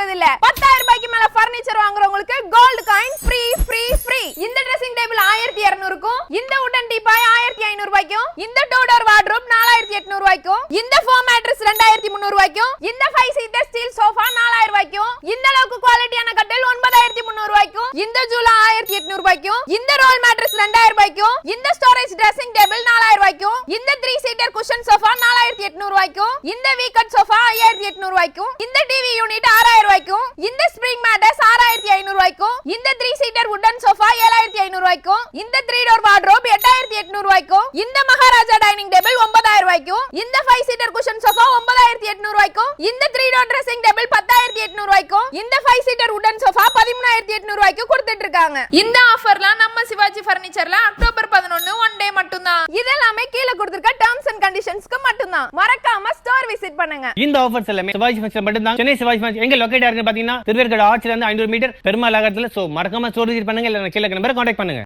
யாருமே இல்ல பத்தாயிரம் ரூபாய்க்கு மேல பர்னிச்சர் வாங்குறவங்களுக்கு gold coin free free free இந்த ட்ரெஸ்ஸிங் டேபிள் ஆயிரத்தி இருநூறுக்கும் இந்த உடன் டீபாய் ஆயிரத்தி ஐநூறு ரூபாய்க்கும் இந்த டூ டோர் வார்ட்ரோப் நாலாயிரத்தி எட்நூறு ரூபாய்க்கும் இந்த ஃபோம் மேட்ரஸ் ரெண்டாயிரத்தி முந்நூறு ரூபாய்க்கும் இந்த ஃபைவ் சீட்டர் ஸ்டீல் சோஃபா நாலாயிரம் ரூபாய்க்கும் இந்த அளவுக்கு குவாலிட்டியான கட்டில் ஒன்பதாயிரத்தி முந்நூறு ரூபாய்க்கும் இந்த ஜூலா ஆயிரத்தி எட்நூறு ரூபாய்க்கும் இந்த ரோல் மேட்ரஸ் ரெண்டாயிரம் ரூபாய்க்கும் இந்த ஸ்டோரேஜ் ட்ரெஸ்ஸிங் டேபிள் நாலாயிரம் ரூபாய்க்கும் இந்த த்ரீ சீட்டர் குஷன் சோஃபா நாலாயிரத்தி எட்நூறு ரூபாய்க்கும் இந்த வீக்கட் சோஃபா ஐயாயிரத்தி ரூபாய்க்கும் இந்த டிவி யூனிட் ஆறாயிரம் ரூபாய்க்கும் இந்த ஸ்ப்ரிங் மேட்டர்ஸ் ஆறாயிரத்தி ஐநூறு ரூபாய்க்கும் இந்த த்ரீ சீட்டர் உடன் சோஃபா ஏழாயிரத்தி ஐநூறு ரூபாய்க்கும் இந்த த்ரீ டோர் வார்ட்ரோப் எட்டாயிரத்தி எட்நூறு ரூபாய்க்கும் இந்த மகாராஜா டைனிங் டேபிள் ஒன்பதாயிரம் ரூபாய்க்கும் இந்த ஃபைவ் சீட்டர் குஷன் சோஃபா ஒன்பதாயிரத்தி எட்நூறு ரூபாய்க்கும் இந்த த்ரீ டோர் ட்ரெஸ்ஸிங் டேபிள் பத்தாயிரத்தி எட்நூறு ரூபாய்க்கும் இந்த ஃபைவ் சீட்டர் உடன் சோஃபா பதிமூணாயிரத்தி எட்நூறு ரூபாய்க்கும் கொடுத்துட்டு இருக்காங்க இந்த ஆஃபர்லாம் நம்ம சிவாஜி ஃபர்னிச்சர்ல அக்டோபர் பதினொன்னு ஒன் டே மட்டும்தான். இதெல்லாமே கீழே கொடுத்திருக்க டேர்ம்ஸ் அண்ட் கண்டிஷன்ஸ்க்கு தான் மறக்காம ஸ்டோர் விசிட் பண்ணுங்க. இந்த ஆஃபர்ஸ் எல்லாமே சிவாஜி ஃபங்க்ஷன் மட்டும் தான் சென்னை சிவாஜி ஃபங்க்ஷன் எங்க லொக்கேட் ஆகுது பாத்தீங்கன்னா திருவேற்காடு ஆட்சியில இருந்து ஐநூறு மீட்டர் பெருமாள் நகரத்துல. சோ மறக்காம ஸ்டோர் விசிட் பண்ணுங்க. இல்ல கீழே நம்பரை கான்டாக்ட் பண்ணுங்க.